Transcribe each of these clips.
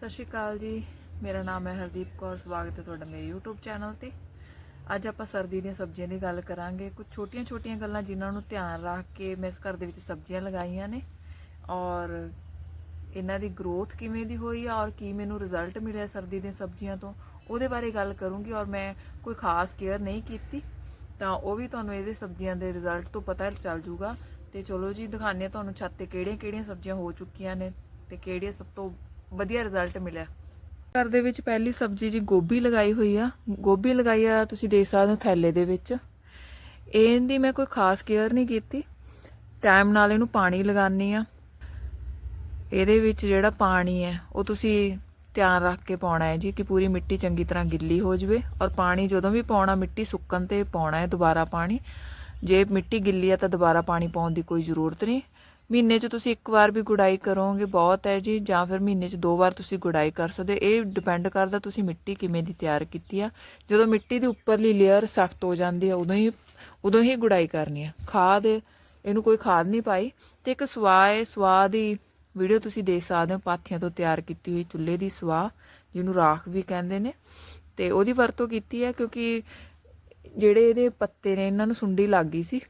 ਸਤਿ ਸ਼੍ਰੀ ਅਕਾਲ ਜੀ। ਮੇਰਾ ਨਾਮ ਹੈ ਹਰਦੀਪ ਕੌਰ, ਸਵਾਗਤ ਹੈ ਤੁਹਾਡਾ ਮੇਰੇ YouTube ਚੈਨਲ ਤੇ। ਅੱਜ ਆਪਾਂ ਸਰਦੀ ਦੀਆਂ ਸਬਜ਼ੀਆਂ ਦੀ ਗੱਲ ਕਰਾਂਗੇ। ਕੁਝ ਛੋਟੀਆਂ-ਛੋਟੀਆਂ ਗੱਲਾਂ ਜਿਨ੍ਹਾਂ ਨੂੰ ਧਿਆਨ ਰੱਖ ਕੇ ਮੈਂ ਇਸ ਘਰ ਦੇ ਵਿੱਚ ਸਬਜ਼ੀਆਂ ਲਗਾਈਆਂ ਨੇ। ਔਰ ਇਹਨਾਂ ਦੀ ਗਰੋਥ ਕਿਵੇਂ ਦੀ ਹੋਈ ਆ ਔਰ ਕੀ ਮੈਨੂੰ ਰਿਜ਼ਲਟ ਮਿਲਿਆ ਸਰਦੀ ਦੀਆਂ ਸਬਜ਼ੀਆਂ ਤੋਂ, ਉਹਦੇ ਬਾਰੇ ਗੱਲ ਕਰੂੰਗੀ ਔਰ ਮੈਂ ਕੋਈ ਖਾਸ ਕੇਅਰ ਨਹੀਂ ਕੀਤੀ। ਤਾਂ ਉਹ ਵੀ ਤੁਹਾਨੂੰ ਇਹਦੇ ਸਬਜ਼ੀਆਂ ਦੇ ਰਿਜ਼ਲਟ ਤੋਂ ਪਤਾ ਚੱਲ ਜੂਗਾ। ਤੇ ਚਲੋ ਜੀ, ਦਿਖਾਉਂਦੇ ਹਾਂ ਤੁਹਾਨੂੰ ਛੱਤ ਤੇ ਕਿਹੜੀਆਂ-ਕਿਹੜੀਆਂ ਸਬਜ਼ੀਆਂ ਹੋ ਚੁੱਕੀਆਂ ਨੇ ਤੇ ਕਿਹੜੀਆਂ ਸਭ ਤੋਂ ਵਧੀਆ ਰਿਜ਼ਲਟ ਮਿਲਿਆ। ਘਰ ਦੇ ਵਿੱਚ ਪਹਿਲੀ ਸਬਜ਼ੀ ਜੀ ਗੋਭੀ ਲਗਾਈ ਹੋਈ ਆ। ਗੋਭੀ ਲਗਾਈ ਆ, ਤੁਸੀਂ ਦੇਖ ਸਕਦੇ ਹੋ ਥੈਲੇ ਦੇ ਵਿੱਚ। ਇਹਦੀ ਮੈਂ ਕੋਈ ਖਾਸ ਕੇਅਰ ਨਹੀਂ ਕੀਤੀ। ਟਾਈਮ ਨਾਲ ਇਹਨੂੰ ਪਾਣੀ ਲਗਾਉਣੀ ਆ। ਇਹਦੇ ਵਿੱਚ ਜਿਹੜਾ ਪਾਣੀ ਹੈ, ਉਹ ਤੁਸੀਂ ਧਿਆਨ ਰੱਖ ਕੇ ਪਾਉਣਾ ਹੈ ਜੀ, ਕਿ ਪੂਰੀ ਮਿੱਟੀ ਚੰਗੀ ਤਰ੍ਹਾਂ ਗਿੱਲੀ ਹੋ ਜਵੇ। ਔਰ ਪਾਣੀ ਜਦੋਂ ਵੀ ਪਾਉਣਾ, ਮਿੱਟੀ ਸੁੱਕਣ ਤੇ ਪਾਉਣਾ ਹੈ ਦੁਬਾਰਾ ਪਾਣੀ। ਜੇ ਮਿੱਟੀ ਗਿੱਲੀ ਆ ਤਾਂ ਦੁਬਾਰਾ ਪਾਣੀ ਪਾਉਣ ਦੀ ਕੋਈ ਜ਼ਰੂਰਤ ਨਹੀਂ। ਮਹੀਨੇ 'ਚ ਤੁਸੀਂ ਇੱਕ ਵਾਰ ਵੀ ਗੁਡਾਈ ਕਰੋਗੇ ਬਹੁਤ ਹੈ ਜੀ, ਜਾਂ ਫਿਰ ਮਹੀਨੇ 'ਚ ਦੋ ਵਾਰ ਤੁਸੀਂ ਗੁਡਾਈ ਕਰ ਸਕਦੇ ਇਹ ਡਿਪੈਂਡ ਕਰਦਾ ਤੁਸੀਂ ਮਿੱਟੀ ਕਿਵੇਂ ਦੀ ਤਿਆਰ ਕੀਤੀ ਆ। ਜਦੋਂ ਮਿੱਟੀ ਦੀ ਉੱਪਰਲੀ ਲੇਅਰ ਸਖਤ ਹੋ ਜਾਂਦੀ ਆ, ਉਦੋਂ ਹੀ ਉਦੋਂ ਹੀ ਗੁਡਾਈ ਕਰਨੀ ਆ। ਖਾਦ, ਇਹਨੂੰ ਕੋਈ ਖਾਦ ਨਹੀਂ ਪਾਈ। ਤੇ ਇੱਕ ਸਵਾਹ ਹੈ, ਸਵਾਹ ਦੀ ਵੀਡੀਓ ਤੁਸੀਂ ਦੇਖ ਸਕਦੇ ਹੋ, ਪਾਥੀਆਂ ਤੋਂ ਤਿਆਰ ਕੀਤੀ ਹੋਈ ਚੁੱਲ੍ਹੇ ਦੀ ਸਵਾਹ, ਜਿਹਨੂੰ ਰਾਖ ਵੀ ਕਹਿੰਦੇ ਨੇ। ਤੇ ਉਹਦੀ ਵਰਤੋਂ ਕੀਤੀ ਹੈ ਕਿਉਂਕਿ ਜਿਹੜੇ ਇਹਦੇ ਪੱਤੇ ਨੇ, ਇਹਨਾਂ ਨੂੰ ਸੁੰਡੀ ਲੱਗ ਗਈ ਸੀ।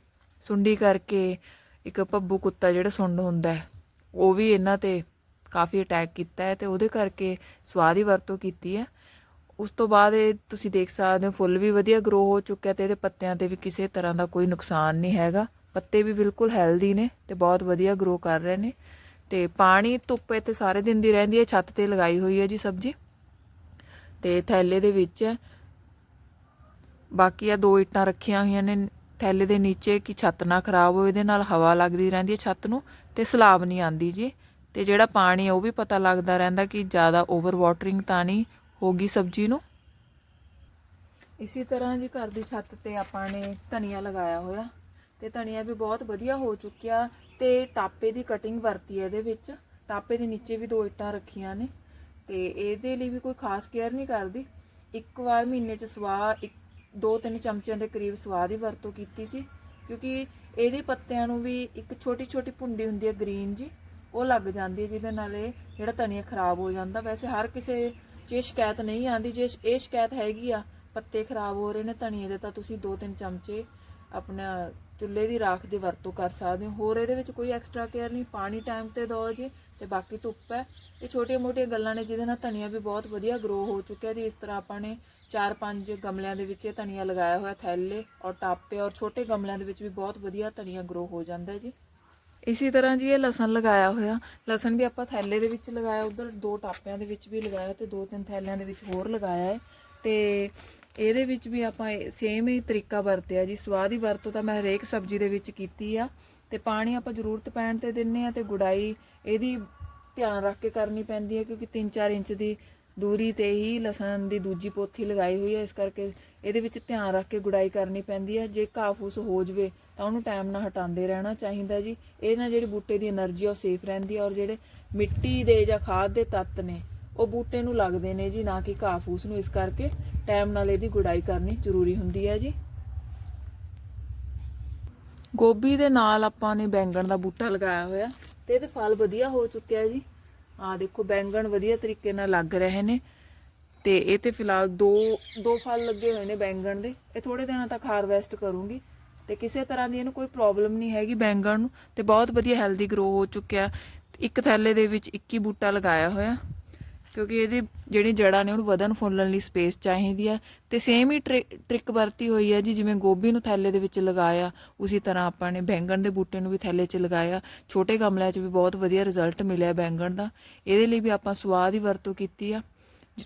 ਸੁੰਡੀ ਕਰਕੇ ਇੱਕ ਪੱਬੂ ਕੁੱਤਾ ਜਿਹੜਾ ਸੁੰਡ ਹੁੰਦਾ ਹੈ, ਉਹ ਵੀ ਇਹਨਾਂ ਤੇ ਕਾਫੀ ਅਟੈਕ ਕੀਤਾ ਹੈ ਤੇ ਉਹਦੇ ਕਰਕੇ ਸਵਾਹ ਦੀ ਵਰਤੋਂ ਕੀਤੀ ਹੈ। ਉਸ ਤੋਂ ਬਾਅਦ ਇਹ ਤੁਸੀਂ ਦੇਖ ਸਕਦੇ ਹੋ ਫੁੱਲ ਵੀ ਵਧੀਆ ਗਰੋ ਹੋ ਚੁੱਕਿਆ ਤੇ ਇਹਦੇ ਪੱਤਿਆਂ ਤੇ ਵੀ ਕਿਸੇ ਤਰ੍ਹਾਂ ਦਾ ਕੋਈ ਨੁਕਸਾਨ ਨਹੀਂ ਹੈਗਾ। ਪੱਤੇ ਵੀ ਬਿਲਕੁਲ ਹੈਲਦੀ ਨੇ ਤੇ ਬਹੁਤ ਵਧੀਆ ਗਰੋ ਕਰ ਰਹੇ ਨੇ ਤੇ ਪਾਣੀ, ਧੁੱਪ ਇੱਥੇ ਸਾਰੇ ਦਿਨ ਦੀ ਰਹਿੰਦੀ ਹੈ, ਛੱਤ ਤੇ ਲਗਾਈ ਹੋਈ ਹੈ ਜੀ ਸਬਜ਼ੀ। ਤੇ ਥੈਲੇ ਦੇ ਵਿੱਚ ਬਾਕੀ ਆ ਦੋ ਇੱਟਾਂ ਰੱਖੀਆਂ ਹੋਈਆਂ ਨੇ ਥੈਲੇ ਦੇ ਨੀਚੇ ਕਿ ਛੱਤ ਨਾ ਖਰਾਬ ਹੋਵੇ, ਇਹਦੇ ਨਾਲ ਹਵਾ ਲੱਗਦੀ ਰਹਿੰਦੀ ਹੈ ਛੱਤ ਨੂੰ ਤੇ ਸਲਾਬ ਨਹੀਂ ਆਂਦੀ ਜੀ। ਤੇ ਜਿਹੜਾ ਪਾਣੀ ਹੈ ਉਹ ਵੀ ਪਤਾ ਲੱਗਦਾ ਰਹਿੰਦਾ ਕਿ ਜ਼ਿਆਦਾ ਓਵਰ ਵਾਟਰਿੰਗ ਤਾਂ ਨਹੀਂ ਹੋਗੀ ਸਬਜ਼ੀ ਨੂੰ। ਇਸੇ ਤਰ੍ਹਾਂ ਜੀ ਘਰ ਦੀ ਛੱਤ ਤੇ ਆਪਾਂ ਨੇ ਧਨੀਆ ਲਗਾਇਆ ਹੋਇਆ ਤੇ ਧਨੀਆ ਵੀ ਬਹੁਤ ਵਧੀਆ ਹੋ ਚੁੱਕਿਆ ਤੇ ਟਾਪੇ ਦੀ ਕਟਿੰਗ ਵਰਤੀ ਹੈ ਇਹਦੇ ਵਿੱਚ। ਟਾਪੇ ਦੇ ਨੀਚੇ ਵੀ ਦੋ ਇੱਟਾਂ ਰੱਖੀਆਂ ਨੇ ਤੇ ਇਹਦੇ ਲਈ ਵੀ ਕੋਈ ਖਾਸ ਕੇਅਰ ਨਹੀਂ ਕਰਦੀ। ਇੱਕ ਵਾਰ ਮਹੀਨੇ ਚ ਸਵਾਹ, ਇੱਕ ਦੋ ਤਿੰਨ ਚਮਚਿਆਂ ਦੇ ਕਰੀਬ ਸਵਾਦ ਹੀ ਵਰਤੋਂ ਕੀਤੀ ਸੀ, ਕਿਉਂਕਿ ਇਹਦੇ ਪੱਤਿਆਂ ਨੂੰ ਵੀ ਇੱਕ ਛੋਟੀ ਛੋਟੀ ਭੁੰਡੀ ਹੁੰਦੀ ਹੈ ਗ੍ਰੀਨ ਜੀ, ਉਹ ਲੱਗ ਜਾਂਦੀ ਹੈ ਜਿਹਦੇ ਨਾਲ ਇਹ ਜਿਹੜਾ ਧਨੀਆ ਖਰਾਬ ਹੋ ਜਾਂਦਾ। ਵੈਸੇ ਹਰ ਕਿਸੇ 'ਚ ਇਹ ਸ਼ਿਕਾਇਤ ਨਹੀਂ ਆਂਦੀ ਜੇ ਇਹ ਸ਼ਿਕਾਇਤ ਹੈਗੀ ਆ, ਪੱਤੇ ਖਰਾਬ ਹੋ ਰਹੇ ਨੇ ਧਨੀਏ ਦੇ, ਤਾਂ ਤੁਸੀਂ ਦੋ ਤਿੰਨ ਚਮਚੇ ਆਪਣਾ ਚੁੱਲ੍ਹੇ ਦੀ ਰਾਖ ਦੀ ਵਰਤੋਂ ਕਰ ਸਕਦੇ ਹੋ। ਹੋਰ ਇਹਦੇ ਵਿੱਚ ਕੋਈ ਐਕਸਟਰਾ ਕੇਅਰ ਨਹੀਂ। ਪਾਣੀ ਟਾਈਮ ਤੇ ਦਿਓ ਜੀ ਤੇ ਬਾਕੀ ਧੁੱਪ ਹੈ। ਇਹ ਛੋਟੀਆਂ-ਮੋਟੀਆਂ ਗੱਲਾਂ ਨੇ ਜਿਹਦੇ ਨਾਲ ਧਨੀਆ ਵੀ ਬਹੁਤ ਵਧੀਆ ਗਰੋ ਹੋ ਚੁੱਕਿਆ ਜੀ। ਇਸ ਤਰ੍ਹਾਂ ਆਪਾਂ ਨੇ ਚਾਰ ਪੰਜ ਗਮਲਿਆਂ ਦੇ ਵਿੱਚ ਇਹ ਧਨੀਆ ਲਗਾਇਆ ਹੋਇਆ ਥੈਲੇ ਔਰ ਟਾਪੇ ਔਰ ਛੋਟੇ ਗਮਲਿਆਂ ਦੇ ਵਿੱਚ ਵੀ ਬਹੁਤ ਵਧੀਆ ਧਨੀਆ ਗਰੋ ਹੋ ਜਾਂਦਾ ਜੀ। ਇਸੇ ਤਰ੍ਹਾਂ ਜੀ ਇਹ ਲਸਣ ਲਗਾਇਆ ਹੋਇਆ। ਲਸਣ ਵੀ ਆਪਾਂ ਥੈਲੇ ਦੇ ਵਿੱਚ ਲਗਾਇਆ। ਉਧਰ ਦੋ ਟਾਪਿਆਂ ਦੇ ਵਿੱਚ ਵੀ ਲਗਾਇਆ ਤੇ ਦੋ ਤਿੰਨ ਥੈਲਿਆਂ ਦੇ ਵਿੱਚ ਹੋਰ ਲਗਾਇਆ ਹੈ। ਤੇ ਇਹਦੇ ਵਿੱਚ ਵੀ ਆਪਾਂ ਸੇਮ ਹੀ ਤਰੀਕਾ ਵਰਤਿਆ ਜੀ। ਸਵਾਦ ਹੀ ਵਰਤੋਂ ਤਾਂ ਮੈਂ ਹਰੇਕ ਸਬਜ਼ੀ ਦੇ ਵਿੱਚ ਕੀਤੀ ਆ। ਤੇ ਪਾਣੀ ਆਪਾਂ ਜ਼ਰੂਰਤ ਪੈਣ ਤੇ ਦਿੰਨੇ ਆ ਤੇ ਗੁਡਾਈ ਇਹਦੀ ਧਿਆਨ ਰੱਖ ਕੇ ਕਰਨੀ ਪੈਂਦੀ ਹੈ ਕਿਉਂਕਿ 3-4 ਇੰਚ ਦੀ ਦੂਰੀ ਤੇ ਹੀ ਲਸਣ ਦੀ ਦੂਜੀ ਪੋਥੀ ਲਗਾਈ ਹੋਈ ਹੈ ਇਸ ਕਰਕੇ ਇਹਦੇ ਵਿੱਚ ਧਿਆਨ ਰੱਖ ਕੇ ਗੁਡਾਈ ਕਰਨੀ ਪੈਂਦੀ ਹੈ ਜੇ ਘਾਹ ਫੂਸ ਹੋ ਜਵੇ ਤਾਂ ਉਹਨੂੰ ਟਾਈਮ ਨਾਲ ਹਟਾਉਂਦੇ ਰਹਿਣਾ ਚਾਹੀਦਾ ਜੀ। ਇਹ ਨਾਲ ਜਿਹੜੀ ਬੂਟੇ ਦੀ એનર્ਜੀ ਉਹ ਸੇਫ ਰਹਿੰਦੀ ਹੈ ਔਰ ਜਿਹੜੇ ਮਿੱਟੀ ਦੇ ਜਾਂ ਖਾਦ ਦੇ ਤੱਤ ਨੇ ਉਹ ਬੂਟੇ ਨੂੰ ਲੱਗਦੇ ਨੇ ਜੀ, ਨਾ ਕਿ ਘਾਹ ਫੂਸ ਨੂੰ, ਇਸ ਕਰਕੇ ਟਾਈਮ ਨਾਲ ਇਹਦੀ ਗੁਡਾਈ ਕਰਨੀ ਜ਼ਰੂਰੀ ਹੁੰਦੀ ਹੈ ਜੀ। ਗੋਭੀ ਦੇ ਨਾਲ ਆਪਾਂ ਨੇ ਬੈਂਗਣ ਦਾ ਬੂਟਾ ਲਗਾਇਆ ਹੋਇਆ ਤੇ ਇਹਦੇ ਫਲ ਵਧੀਆ ਹੋ ਚੁੱਕਿਆ ਜੀ। ਆ ਦੇਖੋ, ਬੈਂਗਣ ਵਧੀਆ ਤਰੀਕੇ ਨਾਲ ਲੱਗ ਰਹੇ ਨੇ ਤੇ ਇਹ ਤੇ ਫਿਲਹਾਲ ਦੋ ਦੋ ਫਲ ਲੱਗੇ ਹੋਏ ਨੇ ਬੈਂਗਣ ਦੇ। ਇਹ ਥੋੜੇ ਦਿਨਾਂ ਤੱਕ ਹਾਰਵੈਸਟ ਕਰੂੰਗੀ ਤੇ ਕਿਸੇ ਤਰ੍ਹਾਂ ਦੀ ਇਹਨੂੰ ਕੋਈ ਪ੍ਰੋਬਲਮ ਨਹੀਂ ਹੈਗੀ ਬੈਂਗਣ ਨੂੰ ਤੇ ਬਹੁਤ ਵਧੀਆ ਹੈਲਦੀ ਗਰੋ ਹੋ ਚੁੱਕਿਆ। ਇੱਕ ਥੈਲੇ ਦੇ ਵਿੱਚ 21 ਬੂਟਾ ਲਗਾਇਆ ਹੋਇਆ। ਕਿਉਂਕਿ ਇਹਦੀ ਜਿਹੜੀ ਜੜਾਂ ਨੇ ਉਹਨੂੰ ਵਧਣ ਫੁੱਲਣ ਲਈ ਸਪੇਸ ਚਾਹੀਦੀ ਆ। ਤੇ ਸੇਮ ਹੀ ਟ੍ਰਿਕ ਵਰਤੀ ਹੋਈ ਹੈ ਜੀ, ਜਿਵੇਂ ਗੋਭੀ ਨੂੰ ਥੈਲੇ ਦੇ ਵਿੱਚ ਲਗਾਇਆ, ਉਸੇ ਤਰ੍ਹਾਂ ਆਪਾਂ ਨੇ ਬੈਂਗਣ ਦੇ ਬੂਟੇ ਨੂੰ ਵੀ ਥੈਲੇ 'ਚ ਲਗਾਇਆ। ਛੋਟੇ ਗਮਲਿਆਂ 'ਚ ਵੀ ਬਹੁਤ ਵਧੀਆ ਰਿਜ਼ਲਟ ਮਿਲਿਆ ਬੈਂਗਣ ਦਾ। ਇਹਦੇ ਲਈ ਵੀ ਆਪਾਂ ਸਵਾਦ ਹੀ ਵਰਤੋਂ ਕੀਤੀ ਆ।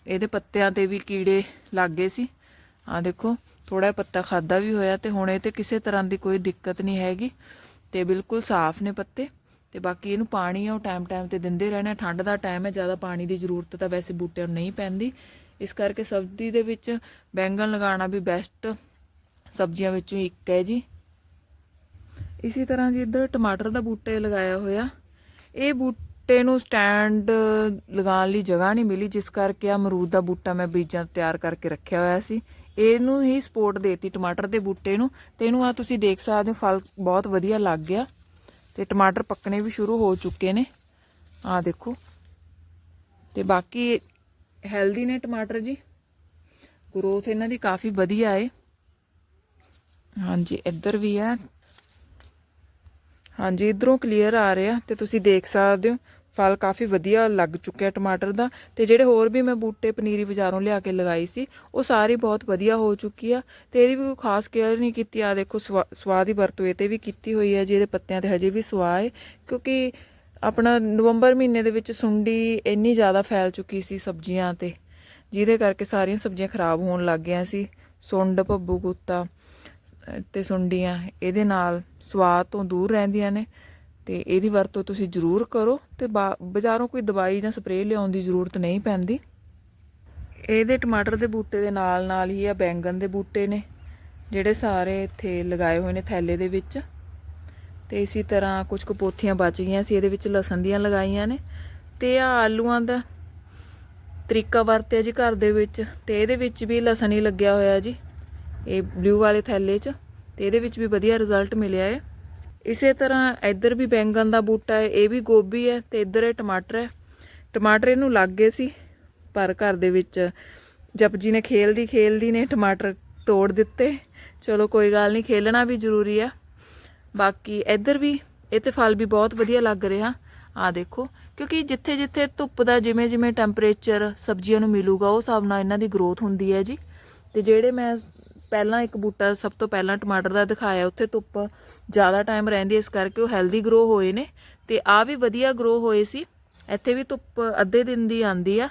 ਇਹਦੇ ਪੱਤਿਆਂ ਤੇ ਵੀ ਕੀੜੇ ਲੱਗ ਗਏ ਸੀ। ਆ ਦੇਖੋ ਥੋੜਾ ਪੱਤਾ ਖਾਦਾ ਵੀ ਹੋਇਆ ਤੇ ਹੁਣ ਇਹ ਤੇ ਕਿਸੇ ਤਰ੍ਹਾਂ ਦੀ ਕੋਈ ਦਿੱਕਤ ਨਹੀਂ ਹੈਗੀ। ਤੇ ਬਿਲਕੁਲ ਸਾਫ਼ ਨੇ ਪੱਤੇ। ਤੇ ਬਾਕੀ ਇਹਨੂੰ ਪਾਣੀ ਆ, ਉਹ ਟਾਈਮ ਟਾਈਮ ਤੇ ਦਿੰਦੇ ਰਹਿਣਾ। ਠੰਡ ਦਾ ਟਾਈਮ ਹੈ, ਜ਼ਿਆਦਾ ਪਾਣੀ ਦੀ ਜ਼ਰੂਰਤ ਤਾਂ ਵੈਸੇ ਬੂਟਿਆਂ ਨੂੰ ਨਹੀਂ ਪੈਂਦੀ। ਇਸ ਕਰਕੇ ਸਬਜ਼ੀ ਦੇ ਵਿੱਚ ਬੈਂਗਣ ਲਗਾਉਣਾ ਵੀ ਬੈਸਟ ਸਬਜ਼ੀਆਂ ਵਿੱਚੋਂ ਇੱਕ ਹੈ ਜੀ। ਇਸੇ ਤਰ੍ਹਾਂ ਜੀ ਇੱਧਰ ਟਮਾਟਰ ਦਾ ਬੂਟੇ ਲਗਾਇਆ ਹੋਇਆ। ਇਹ ਬੂਟੇ ਨੂੰ ਸਟੈਂਡ ਲਗਾਉਣ ਲਈ ਜਗ੍ਹਾ ਨਹੀਂ ਮਿਲੀ, ਜਿਸ ਕਰਕੇ ਆ ਅਮਰੂਦ ਦਾ ਬੂਟਾ ਮੈਂ ਬੀਜਾਂ ਤਿਆਰ ਕਰਕੇ ਰੱਖਿਆ ਹੋਇਆ ਸੀ। ਇਹਨੂੰ ਹੀ ਸਪੋਰਟ ਦੇਤੀ ਟਮਾਟਰ ਦੇ ਬੂਟੇ ਨੂੰ। ਤੇ ਇਹਨੂੰ ਆ ਤੁਸੀਂ ਦੇਖ ਸਕਦੇ ਹੋ, ਫਲ ਬਹੁਤ ਵਧੀਆ ਲੱਗ ਗਿਆ। ਤੇ ਟਮਾਟਰ ਪੱਕਣੇ ਵੀ ਸ਼ੁਰੂ ਹੋ ਚੁੱਕੇ ਨੇ। ਆ ਦੇਖੋ। ਤੇ ਬਾਕੀ ਹੈਲਦੀ ਨੇ ਟਮਾਟਰ ਜੀ। ਗਰੋਥ ਇਹਨਾਂ ਦੀ ਕਾਫੀ ਵਧੀਆ ਏ। ਹਾਂਜੀ, ਇੱਧਰ ਵੀ ਆ। ਹਾਂਜੀ, ਇਧਰੋਂ ਕਲੀਅਰ ਆ ਰਿਹਾ ਤੇ ਤੁਸੀਂ ਦੇਖ ਸਕਦੇ ਹੋ। ਫਲ ਕਾਫੀ ਵਧੀਆ ਲੱਗ ਚੁੱਕਿਆ ਟਮਾਟਰ ਦਾ ਤੇ ਜਿਹੜੇ ਹੋਰ ਵੀ ਮੈਂ ਬੂਟੇ ਪਨੀਰੀ ਬਾਜ਼ਾਰੋਂ ਲਿਆ ਕੇ ਲਗਾਈ ਸੀ, ਉਹ ਸਾਰੀ ਬਹੁਤ ਵਧੀਆ ਹੋ ਚੁੱਕੀ ਆ ਤੇ ਇਹਦੀ ਵੀ ਕੋਈ ਖਾਸ ਕੇਅਰ ਨਹੀਂ ਕੀਤੀ। ਆ ਦੇਖੋ ਸਵਾ- ਸਵਾਹ ਦੀ ਵਰਤੋਂ ਇਹ ਤੇ ਵੀ ਕੀਤੀ ਹੋਈ ਹੈ, ਜਿਹਦੇ ਪੱਤਿਆਂ ਤੇ ਹਜੇ ਵੀ ਸਵਾਹ ਹੈ, ਕਿਉਂਕਿ ਆਪਣਾ ਨਵੰਬਰ ਮਹੀਨੇ ਦੇ ਵਿੱਚ ਸੁੰਡੀ ਇੰਨੀ ਜ਼ਿਆਦਾ ਫੈਲ ਚੁੱਕੀ ਸੀ ਸਬਜ਼ੀਆਂ ਤੇ, ਜਿਹਦੇ ਕਰਕੇ ਸਾਰੀਆਂ ਸਬਜ਼ੀਆਂ ਖਰਾਬ ਹੋਣ ਲੱਗ ਗਈਆਂ ਸੀ। ਸੁੰਡ, ਭੱਬੂ ਕੁੱਤਾ ਅਹ ਤੇ ਸੁੰਡੀਆਂ, ਇਹਦੇ ਨਾਲ ਸਵਾਦ ਤੋਂ ਦੂਰ ਰਹਿੰਦੀਆਂ ਨੇ। ਤੇ ਇਹਦੀ ਵਰਤੋਂ ਤੁਸੀਂ ਜ਼ਰੂਰ ਕਰੋ ਤੇ ਬਾਜ਼ਾਰੋਂ ਕੋਈ ਦਵਾਈ ਜਾਂ ਸਪਰੇਅ ਲਿਆਉਣ ਦੀ ਜ਼ਰੂਰਤ ਨਹੀਂ ਪੈਂਦੀ। ਇਹਦੇ ਟਮਾਟਰ ਦੇ ਬੂਟੇ ਦੇ ਨਾਲ ਨਾਲ ਹੀ ਆ, ਬੈਂਗਣ ਦੇ ਬੂਟੇ ਨੇ, ਜਿਹੜੇ ਸਾਰੇ ਇੱਥੇ ਲਗਾਏ ਹੋਏ ਨੇ ਥੈਲੇ ਦੇ ਵਿੱਚ। ਤੇ ਇਸੇ ਤਰ੍ਹਾਂ ਕੁਝ ਕੁ ਪੋਥੀਆਂ ਬਚ ਗਈਆਂ ਸੀ, ਇਹਦੇ ਵਿੱਚ ਲਸਣ ਦੀਆਂ ਲਗਾਈਆਂ ਨੇ। ਤੇ ਆ ਆਲੂਆਂ ਦਾ ਤਰੀਕਾ ਵਰਤਿਆ ਜੀ ਘਰ ਦੇ ਵਿੱਚ, ਤੇ ਇਹਦੇ ਵਿੱਚ ਵੀ ਲਸਣ ਹੀ ਲੱਗਿਆ ਹੋਇਆ ਜੀ, ਇਹ ਬਲੂ ਵਾਲੇ ਥੈਲੇ 'ਚ। ਤੇ ਇਹਦੇ ਵਿੱਚ ਵੀ ਵਧੀਆ ਰਿਜ਼ਲਟ ਮਿਲਿਆ ਹੈ ਇਸੇ ਤਰ੍ਹਾਂ ਇੱਧਰ ਵੀ ਬੈਂਗਣ ਦਾ ਬੂਟਾ ਹੈ, ਇਹ ਵੀ ਗੋਭੀ ਹੈ ਤੇ ਇੱਧਰ ਇਹ ਟਮਾਟਰ ਹੈ। ਟਮਾਟਰ ਇਹਨੂੰ ਲੱਗ ਗਏ ਸੀ, ਪਰ ਘਰ ਦੇ ਵਿੱਚ ਜਪਜੀ ਨੇ ਖੇਲਦੀ ਖੇਲਦੀ ਨੇ ਟਮਾਟਰ ਤੋੜ ਦਿੱਤੇ। ਚਲੋ ਕੋਈ ਗੱਲ ਨਹੀਂ, ਖੇਲਣਾ ਵੀ ਜ਼ਰੂਰੀ ਆ। ਬਾਕੀ ਇੱਧਰ ਵੀ ਇਹ ਤੇ ਫਲ ਵੀ ਬਹੁਤ ਵਧੀਆ ਲੱਗ ਰਿਹਾ। ਆ ਦੇਖੋ, ਕਿਉਂਕਿ ਜਿੱਥੇ ਜਿੱਥੇ ਧੁੱਪ ਦਾ ਜਿਵੇਂ ਜਿਵੇਂ ਟੈਂਪਰੇਚਰ ਸਬਜ਼ੀਆਂ ਨੂੰ ਮਿਲੂਗਾ, ਉਹ ਹਿਸਾਬ ਨਾਲ ਇਹਨਾਂ ਦੀ ਗਰੋਥ ਹੁੰਦੀ ਹੈ ਜੀ। ਤੇ ਜਿਹੜੇ ਮੈਂ ਪਹਿਲਾਂ ਇੱਕ ਬੂਟਾ ਸਭ ਤੋਂ ਪਹਿਲਾਂ ਟਮਾਟਰ ਦਾ ਦਿਖਾਇਆ, ਉੱਥੇ ਧੁੱਪ ਜ਼ਿਆਦਾ ਟਾਈਮ ਰਹਿੰਦੀ ਇਸ ਕਰਕੇ ਉਹ ਹੈਲਦੀ ਗਰੋ ਹੋਏ ਨੇ ਤੇ ਆ ਵੀ ਵਧੀਆ ਗਰੋ ਹੋਏ ਸੀ। ਇੱਥੇ ਵੀ ਧੁੱਪ ਅੱਧੇ ਦਿਨ ਦੀ ਆਂਦੀ ਆ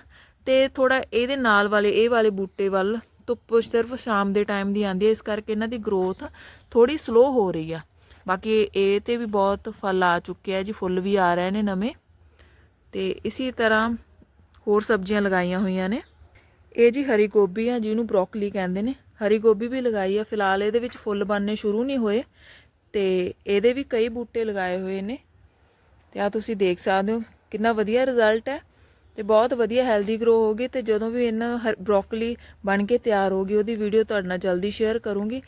ਤੇ ਥੋੜਾ ਇਹਦੇ ਨਾਲ ਵਾਲੇ, ਇਹ ਵਾਲੇ ਬੂਟੇ ਵੱਲ ਧੁੱਪ ਸਿਰਫ ਸ਼ਾਮ ਦੇ ਟਾਈਮ ਦੀ ਆਂਦੀ ਹੈ, ਇਸ ਕਰਕੇ ਇਹਨਾਂ ਦੀ ਗਰੋਥ ਥੋੜੀ ਸਲੋ ਹੋ ਰਹੀ ਆ। ਬਾਕੀ ਇਹ ਤੇ ਵੀ ਬਹੁਤ ਫਲ ਆ ਚੁੱਕੇ ਆ ਜੀ, ਫੁੱਲ ਵੀ ਆ ਰਹੇ ਨੇ ਨਵੇਂ ਤੇ ਇਸੇ ਤਰ੍ਹਾਂ ਹੋਰ ਸਬਜ਼ੀਆਂ ਲਗਾਈਆਂ ਹੋਈਆਂ ਨੇ। ਇਹ ਜੀ ਹਰੀ ਗੋਭੀ ਆ ਜਿਹਨੂੰ ਬ੍ਰੋਕਲੀ ਕਹਿੰਦੇ ਨੇ। ਹਰੀ ਗੋਭੀ ਵੀ ਲਗਾਈ ਆ, ਫਿਲਹਾਲ ਇਹਦੇ ਵਿੱਚ ਫੁੱਲ ਬਣਨੇ ਸ਼ੁਰੂ ਨਹੀਂ ਹੋਏ ਤੇ ਇਹਦੇ ਵੀ ਕਈ ਬੂਟੇ ਲਗਾਏ ਹੋਏ ਨੇ ਤੇ ਆ ਤੁਸੀਂ ਦੇਖ ਸਕਦੇ ਹੋ, ਕਿੰਨਾ ਵਧੀਆ ਰਿਜ਼ਲਟ ਹੈ ਤੇ ਬਹੁਤ ਵਧੀਆ ਹੈਲਦੀ ਗਰੋ ਹੋਗੀ ਤੇ ਜਦੋਂ ਵੀ ਇਹਨਾਂ ਬ੍ਰੋਕਲੀ ਬਣ ਕੇ ਤਿਆਰ ਹੋਗੀ ਉਹਦੀ ਵੀਡੀਓ ਤੁਹਾਡੇ ਨਾਲ ਜਲਦੀ ਸ਼ੇਅਰ ਕਰੂੰਗੀ।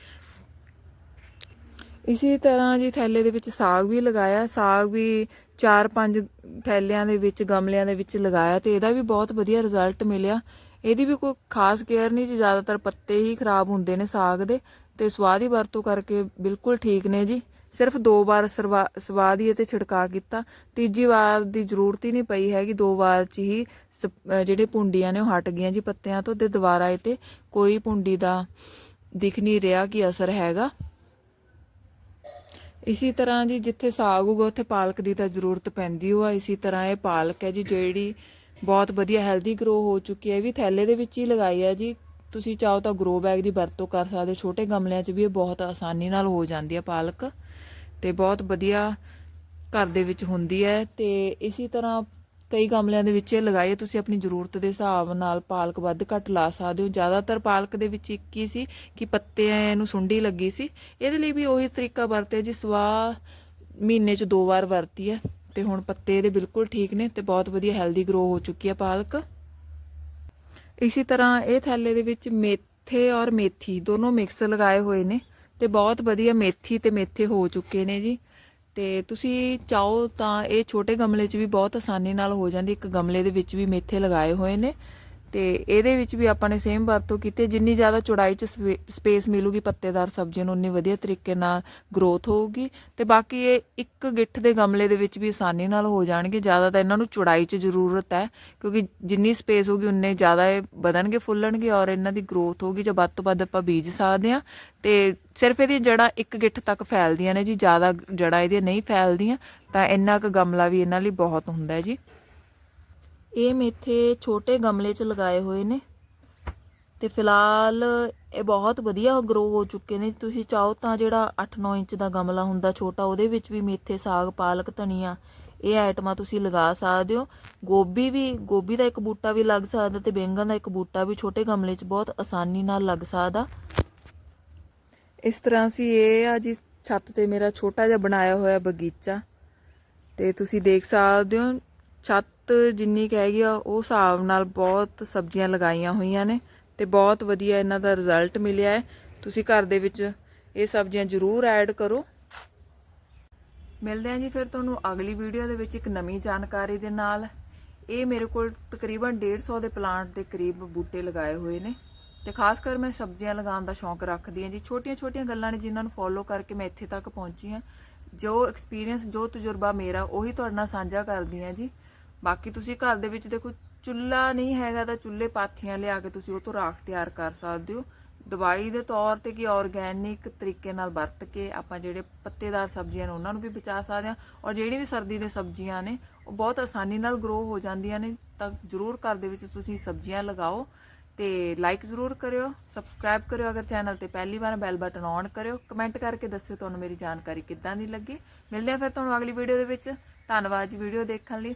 ਇਸੇ ਤਰ੍ਹਾਂ ਜੀ ਥੈਲੇ ਦੇ ਵਿੱਚ ਸਾਗ ਵੀ ਲਗਾਇਆ, ਸਾਗ ਵੀ 4-5 ਥੈਲਿਆਂ ਦੇ ਵਿੱਚ, ਗਮਲਿਆਂ ਦੇ ਵਿੱਚ ਲਗਾਇਆ ਤੇ ਇਹਦਾ ਵੀ ਬਹੁਤ ਵਧੀਆ ਰਿਜ਼ਲਟ ਮਿਲਿਆ। ਇਹਦੀ ਵੀ ਕੋਈ ਖਾਸ ਕੇਅਰ ਨਹੀਂ ਜੀ, ਜ਼ਿਆਦਾਤਰ ਪੱਤੇ ਹੀ ਖਰਾਬ ਹੁੰਦੇ ਨੇ ਸਾਗ ਦੇ ਤੇ ਸਵਾਦ ਹੀ ਵਰਤੋਂ ਕਰਕੇ ਬਿਲਕੁਲ ਠੀਕ ਨੇ ਜੀ। ਸਿਰਫ ਦੋ ਵਾਰ ਸਰਵਾ- ਸਵਾਦ ਹੀ ਇਹ ਤੇ ਛਿੜਕਾ ਕੀਤਾ। ਤੀਜੀ ਵਾਰ ਦੀ ਜ਼ਰੂਰਤ ਹੀ ਨਹੀਂ ਪਈ ਹੈਗੀ, ਦੋ ਵਾਰ ਚ ਹੀ ਸਪ- ਜਿਹੜੇ ਪੁੰਡੀਆਂ ਨੇ ਉਹ ਹਟ ਗਈਆਂ ਜੀ ਪੱਤਿਆਂ ਤੋਂ ਤੇ ਦੁਬਾਰਾ ਇਹ ਤੇ ਕੋਈ ਪੁੰਡੀ ਦਾ ਦਿਖ ਨਹੀਂ ਰਿਹਾ ਕਿ ਅਸਰ ਹੈਗਾ। ਇਸੇ ਤਰ੍ਹਾਂ ਜੀ ਜਿੱਥੇ ਸਾਗ ਉਗਾ, ਉੱਥੇ ਪਾਲਕ ਦੀ ਤਾਂ ਜ਼ਰੂਰਤ ਪੈਂਦੀ ਹੋਆ ਇਸੇ ਤਰ੍ਹਾਂ ਇਹ ਪਾਲਕ ਹੈ ਜੀ, ਜਿਹੜੀ ਬਹੁਤ ਵਧੀਆ ਹੈਲਦੀ ਗਰੋ ਹੋ ਚੁੱਕੀ ਹੈ, ਇਹ ਵੀ ਥੈਲੇ ਦੇ ਵਿੱਚ ਹੀ ਲਗਾਈ ਹੈ ਜੀ। ਤੁਸੀਂ ਚਾਹੋ ਤਾਂ ਗਰੋ ਬੈਗ ਦੀ ਵਰਤੋਂ ਕਰ ਸਕਦੇ ਹੋ। ਛੋਟੇ ਗਮਲਿਆਂ 'ਚ ਵੀ ਇਹ ਬਹੁਤ ਆਸਾਨੀ ਨਾਲ ਹੋ ਜਾਂਦੀ ਹੈ ਪਾਲਕ। ਤੇ ਬਹੁਤ ਵਧੀਆ ਘਰ ਦੇ ਵਿੱਚ ਹੁੰਦੀ ਹੈ ਤੇ ਇਸੇ ਤਰ੍ਹਾਂ ਕਈ ਗਮਲਿਆਂ ਦੇ ਵਿੱਚ ਇਹ ਲਗਾਈ ਤੁਸੀਂ ਆਪਣੀ ਜ਼ਰੂਰਤ ਦੇ ਹਿਸਾਬ ਨਾਲ ਪਾਲਕ ਵੱਧ ਘੱਟ ਲਾ ਸਕਦੇ ਹੋ। ਜ਼ਿਆਦਾਤਰ ਪਾਲਕ ਦੇ ਵਿੱਚ ਇੱਕ ਹੀ ਸੀ ਕਿ ਪੱਤਿਆਂ ਨੂੰ ਸੁੰਡੀ ਲੱਗੀ ਸੀ। ਇਹਦੇ ਲਈ ਵੀ ਉਹੀ ਤਰੀਕਾ ਵਰਤਿਆ ਜੀ, ਸਵਾਹ ਮਹੀਨੇ 'ਚ ਦੋ ਵਾਰ ਵਰਤੀ ਹੈ। ਤੇ ਹੁਣ ਪੱਤੇ ਇਹਦੇ ਬਿਲਕੁਲ ਠੀਕ ਨੇ ਤੇ ਬਹੁਤ ਵਧੀਆ ਹੈਲਦੀ ਗਰੋ ਹੋ ਚੁੱਕੀ ਹੈ ਪਾਲਕ। ਇਸੇ ਤਰ੍ਹਾਂ ਇਹ ਥੈਲੇ ਦੇ ਵਿੱਚ ਮੇਥੇ ਔਰ ਮੇਥੀ ਦੋਨੋਂ ਮਿਕਸ ਲਗਾਏ ਹੋਏ ਨੇ ਤੇ ਬਹੁਤ ਵਧੀਆ ਮੇਥੀ ਤੇ ਮੇਥੇ ਹੋ ਚੁੱਕੇ ਨੇ ਜੀ। ਤੇ ਤੁਸੀਂ ਚਾਹੋ ਤਾਂ ਇਹ ਛੋਟੇ ਗਮਲੇ 'ਚ ਵੀ ਬਹੁਤ ਆਸਾਨੀ ਨਾਲ ਹੋ ਜਾਂਦੀ, ਇੱਕ ਗਮਲੇ ਦੇ ਵਿੱਚ ਵੀ ਮੇਥੇ ਲਗਾਏ ਹੋਏ ਨੇ। ਤੇ ਇਹਦੇ ਵਿੱਚ ਵੀ ਆਪਾਂ ਨੇ ਸੇਮ ਵਰਤੋਂ ਕੀਤੀ ਜਿੰਨੀ ਜ਼ਿਆਦਾ ਚੌੜਾਈ 'ਚ ਸਪੇਸ ਮਿਲੂਗੀ ਪੱਤੇਦਾਰ ਸਬਜ਼ੀਆਂ ਨੂੰ, ਉਨੀ ਵਧੀਆ ਤਰੀਕੇ ਨਾਲ ਗਰੋਥ ਹੋਊਗੀ। ਤੇ ਬਾਕੀ ਇਹ ਇੱਕ ਗਿੱਠ ਦੇ ਗਮਲੇ ਦੇ ਵਿੱਚ ਵੀ ਆਸਾਨੀ ਨਾਲ ਹੋ ਜਾਣਗੇ। ਜ਼ਿਆਦਾ ਤਾਂ ਇਹਨਾਂ ਨੂੰ ਚੌੜਾਈ 'ਚ ਜ਼ਰੂਰਤ ਹੈ, ਕਿਉਂਕਿ ਜਿੰਨੀ ਸਪੇਸ ਹੋਊਗੀ, ਉਨੇ ਜ਼ਿਆਦਾ ਇਹ ਵਧਣਗੇ, ਫੁੱਲਣਗੇ ਔਰ ਇਹਨਾਂ ਦੀ ਗਰੋਥ ਹੋਊਗੀ। ਜੇ ਵੱਧ ਤੋਂ ਵੱਧ ਆਪਾਂ ਬੀਜ ਸਕਦੇ ਆ ਤੇ ਸਿਰਫ ਇਹਦੀਆਂ ਜੜਾਂ ਇੱਕ ਗਿੱਠ ਤੱਕ ਫੈਲਦੀਆਂ ਨੇ ਜੀ। ਜ਼ਿਆਦਾ ਜੜਾਂ ਇਹਦੀਆਂ ਨਹੀਂ ਫੈਲਦੀਆਂ, ਤਾਂ ਇੰਨਾ ਕੁ ਗਮਲਾ ਵੀ ਇਹਨਾਂ ਲਈ ਬਹੁਤ ਹੁੰਦਾ ਹੈ ਜੀ। ਇਹ ਮੇਥੇ ਛੋਟੇ ਗਮਲੇ 'ਚ ਲਗਾਏ ਹੋਏ ਨੇ। ਤੇ ਫਿਲਹਾਲ ਇਹ ਬਹੁਤ ਵਧੀਆ ਗਰੋ ਹੋ ਚੁੱਕੇ ਨੇ। ਤੁਸੀਂ ਚਾਹੋ ਤਾਂ ਜਿਹੜਾ 8-9 ਇੰਚ ਦਾ ਗਮਲਾ ਹੁੰਦਾ ਛੋਟਾ, ਉਹਦੇ ਵਿੱਚ ਵੀ ਮੇਥੇ, ਸਾਗ, ਪਾਲਕ, ਧਨੀਆ, ਇਹ ਆਈਟਮਾਂ ਤੁਸੀਂ ਲਗਾ ਸਕਦੇ ਹੋ। ਗੋਭੀ ਵੀ, ਗੋਭੀ ਦਾ ਇੱਕ ਬੂਟਾ ਵੀ ਲੱਗ ਸਕਦਾ ਤੇ ਬੈਂਗਣ ਦਾ ਇੱਕ ਬੂਟਾ ਵੀ ਛੋਟੇ ਗਮਲੇ 'ਚ ਬਹੁਤ ਆਸਾਨੀ ਨਾਲ ਲੱਗ ਸਕਦਾ। ਇਸ ਤਰ੍ਹਾਂ ਸੀ ਇਹ ਆ ਜੀ ਛੱਤ ਤੇ ਮੇਰਾ ਛੋਟਾ ਜਿਹਾ ਬਣਾਇਆ ਹੋਇਆ ਬਗੀਚਾ। ਤੇ ਤੁਸੀਂ ਦੇਖ ਸਕਦੇ ਹੋ ਛੱਤ ਜਿੰਨੀ ਕੁ ਹੈਗੀ ਆ, ਉਹ ਹਿਸਾਬ ਨਾਲ ਬਹੁਤ ਸਬਜ਼ੀਆਂ ਲਗਾਈਆਂ ਹੋਈਆਂ ਨੇ ਤੇ ਬਹੁਤ ਵਧੀਆ ਇਹਨਾਂ ਦਾ ਰਿਜ਼ਲਟ ਮਿਲਿਆ ਹੈ। ਤੁਸੀਂ ਘਰ ਦੇ ਵਿੱਚ ਇਹ ਸਬਜ਼ੀਆਂ ਜ਼ਰੂਰ ਐਡ ਕਰੋ। ਮਿਲਦੇ ਹਾਂ ਜੀ ਫਿਰ ਤੁਹਾਨੂੰ ਅਗਲੀ ਵੀਡੀਓ ਦੇ ਵਿੱਚ ਇੱਕ ਨਵੀਂ ਜਾਣਕਾਰੀ ਦੇ ਨਾਲ। ਇਹ ਮੇਰੇ ਕੋਲ ਤਕਰੀਬਨ 150 ਦੇ ਪਲਾਂਟ ਦੇ ਕਰੀਬ ਬੂਟੇ ਲਗਾਏ ਹੋਏ ਨੇ ਤੇ ਖਾਸ ਕਰ ਮੈਂ ਸਬਜ਼ੀਆਂ ਲਗਾਉਣ ਦਾ ਸ਼ੌਂਕ ਰੱਖਦੀ ਹਾਂ ਜੀ। ਛੋਟੀਆਂ-ਛੋਟੀਆਂ ਗੱਲਾਂ ਨੇ ਜਿਨ੍ਹਾਂ ਨੂੰ ਫੋਲੋ ਕਰਕੇ ਮੈਂ ਇੱਥੇ ਤੱਕ ਪਹੁੰਚੀ ਹਾਂ। ਜੋ ਐਕਸਪੀਰੀਅੰਸ ਜੋ ਤਜਰਬਾ ਮੇਰਾ, ਉਹੀ ਤੁਹਾਡੇ ਨਾਲ ਸਾਂਝਾ ਕਰਦੀ ਹਾਂ ਜੀ। ਬਾਕੀ ਤੁਸੀਂ ਘਰ ਦੇ ਵਿੱਚ ਦੇਖੋ, ਚੁੱਲ੍ਹਾ ਨਹੀਂ ਹੈਗਾ ਤਾਂ ਚੁੱਲ੍ਹੇ ਪਾਥੀਆਂ ਲਿਆ ਕੇ ਤੁਸੀਂ ਉਹ ਤੋਂ ਰਾਖ ਤਿਆਰ ਕਰ ਸਕਦੇ ਹੋ। ਦਵਾਈ ਦੇ ਤੌਰ ਤੇ ਕਿ ਆਰਗੈਨਿਕ ਤਰੀਕੇ ਨਾਲ ਵਰਤ ਕੇ ਆਪਾਂ ਜਿਹੜੇ ਪੱਤੇਦਾਰ ਸਬਜ਼ੀਆਂ ਨੇ ਉਹਨਾਂ ਨੂੰ ਵੀ ਬਚਾ ਸਕਦੇ ਹਾਂ ਔਰ ਜਿਹੜੀ ਵੀ ਸਰਦੀ ਦੇ ਸਬਜ਼ੀਆਂ ਨੇ, ਉਹ ਬਹੁਤ ਆਸਾਨੀ ਨਾਲ ਗਰੋ ਹੋ ਜਾਂਦੀਆਂ ਨੇ। ਤਾਂ ਜ਼ਰੂਰ ਘਰ ਦੇ ਵਿੱਚ ਤੁਸੀਂ ਸਬਜ਼ੀਆਂ ਲਗਾਓ ਤੇ ਲਾਈਕ ਜ਼ਰੂਰ ਕਰਿਓ ਸਬਸਕ੍ਰਾਈਬ ਕਰਿਓ ਅਗਰ ਚੈਨਲ ਤੇ ਪਹਿਲੀ ਵਾਰ ਬੈਲ ਬਟਨ ਔਨ ਕਰਿਓ ਕਮੈਂਟ ਕਰਕੇ ਦੱਸਿਓ ਤੁਹਾਨੂੰ ਮੇਰੀ ਜਾਣਕਾਰੀ ਕਿੱਦਾਂ ਦੀ ਲੱਗੀ। ਮਿਲਦੇ ਹਾਂ ਫਿਰ ਤੁਹਾਨੂੰ ਅਗਲੀ ਵੀਡੀਓ ਦੇ ਵਿੱਚ। ਧੰਨਵਾਦ ਜੀ ਵੀਡੀਓ ਦੇਖਣ ਲਈ।